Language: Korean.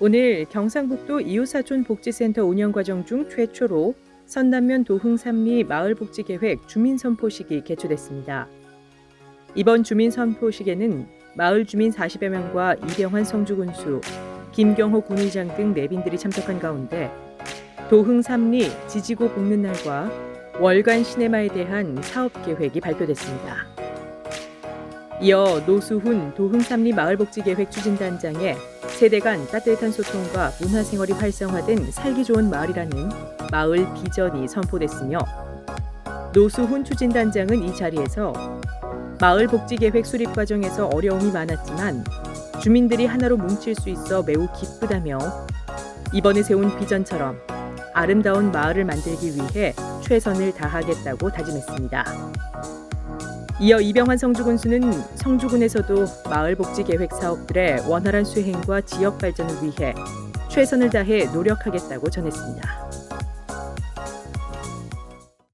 오늘 경상북도 이웃사촌 복지센터 운영 과정 중 최초로 선남면 도흥 삼리 마을복지계획 주민선포식이 개최됐습니다. 이번 주민선포식에는 마을 주민 40여 명과 이병환 성주군수, 김경호 군의장 등 내빈들이 참석한 가운데 도흥 삼리 지지고 볶는 날과 월간 시네마에 대한 사업 계획이 발표됐습니다. 이어 노수훈 도흥 삼리 마을복지계획 추진단장의 세대 간 따뜻한 소통과 문화생활이 활성화된 살기 좋은 마을이라는 마을 비전이 선포됐으며 노수훈 추진단장은 이 자리에서 마을 복지 계획 수립 과정에서 어려움이 많았지만 주민들이 하나로 뭉칠 수 있어 매우 기쁘다며 이번에 세운 비전처럼 아름다운 마을을 만들기 위해 최선을 다하겠다고 다짐했습니다. 이어 이병환 성주군수는 성주군에서도 마을 복지 계획 사업들의 원활한 수행과 지역 발전을 위해 최선을 다해 노력하겠다고 전했습니다.